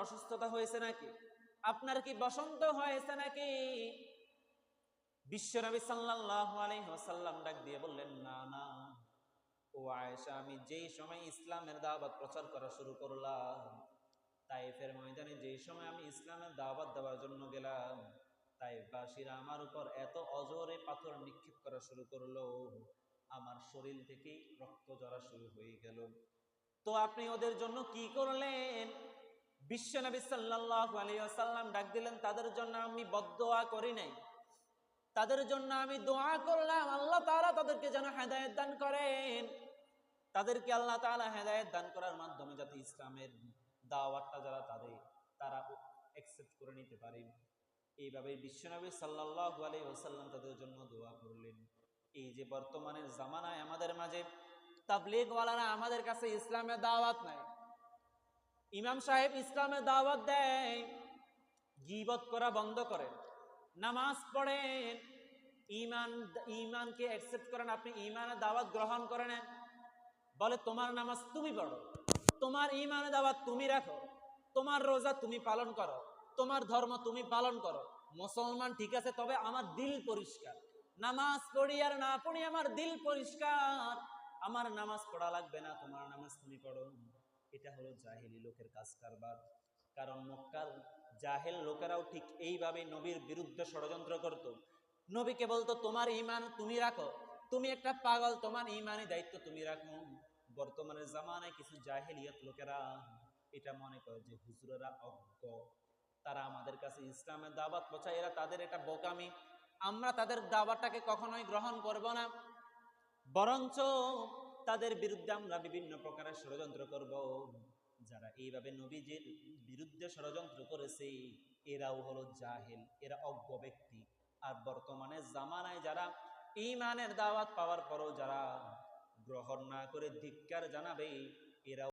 অসুস্থতা হয়েছে নাকি? আপনার কি বসন্ত হয়েছে নাকি? বিশ্বনবী সাল্লাল্লাহু আলাইহি ডাক দিয়ে বললেন, না না। ও আয়েশা, আমি যেই সময় ইসলামের দাওয়াত প্রচার করা শুরু করলাম, তাইফের ময়দানে যেই সময় আমি ইসলামের দাওয়াত দেওয়ার জন্য গেলাম তাই তাইফবাসীরা আমার উপর এত অজরে পাথর নিক্ষেপ করা শুরু করল। আমার শরীর থেকেই রক্ত জরা শুরু হয়ে গেল। তো আপনি ওদের জন্য কি করলেন? বিশ্বনবী সাল্লাল্লাহু আলাইহি ওয়াসাল্লাম ডাক দিলেন, তাদের জন্য আমি বদদোয়া করি নাই। তাদের জন্য আমি দোয়া করলাম। আল্লাহ তাআলা তাদেরকে যেন হেদায়েত দান করেন। তাদেরকে আল্লাহ তাআলা হেদায়েত দান করার মাধ্যমে যাতে ইসলামের দাওয়াতটা যারা তাদের, তারা অ্যাকসেপ্ট করে নিতে পারে এইভাবে বিশ্বনবী সাল্লাল্লাহু আলাইহি ওয়াসাল্লাম তাদের জন্য দোয়া করলেন। এই যে বর্তমানের জামানায় আমাদের মাঝে তাবলিগওয়ালারা আমাদের কাছে ইসলামের দাওয়াত নাই ইমাম সাহেব ইসলামের দাওয়াত দেয়, গিবত করা বন্ধ করেন, নামাজ পড়েন ইমান ইমানকে অ্যাকসেপ্ট করেন, আপনি ইমানের দাওয়াত গ্রহণ করে নেন। বলে, তোমার নামাজ তুমি পড়ো, তোমার ইমানের দাওয়াত তুমি রাখো, তোমার রোজা তুমি পালন করো, তোমার ধর্ম তুমি পালন করো, মুসলমান ঠিক আছে, তবে আমার দিল পরিষ্কার। নামাজ পড়ি আর না পড়ি আমার দিল পরিষ্কার। আমার নামাজ পড়া লাগবে না, তোমার নামাজ তুমি পড়ো। এটা হলো জাহিলি লোকের কাজ কারবার কারণ মক্কার জাহেল লোকেরাও ঠিক এইভাবে নবীর বিরুদ্ধে ষড়যন্ত্র করত। নবীকে বলতো, তোমার ইমান তুমি রাখো। তুমি একটা পাগল, তোমার ইমানি দায়িত্ব তুমি রাখো। বর্তমানে জামানায় কিছু জাহেলিয়ত লোকেরা এটা মনে করে যে, হুজুরেরা অজ্ঞ। তারা আমাদের কাছে ইসলামের দাওয়াত পৌঁছায়। এরা তাদের এটা বোকামি। আমরা তাদের দাওয়াতটাকে কখনোই গ্রহণ করব না। বরঞ্চ তাদের বিরুদ্ধে আমরা বিভিন্ন প্রকারের ষড়যন্ত্র করব। যারা এইভাবে নবীজির বিরুদ্ধে ষড়যন্ত্র করেছে, এরাও হলো জাহেল, এরা অজ্ঞ ব্যক্তি। আর বর্তমানে জামানায় যারা ইমানের দাওয়াত পাওয়ার পরও যারা গ্রহণ না করে ধিক্কার জানাবে, এরাও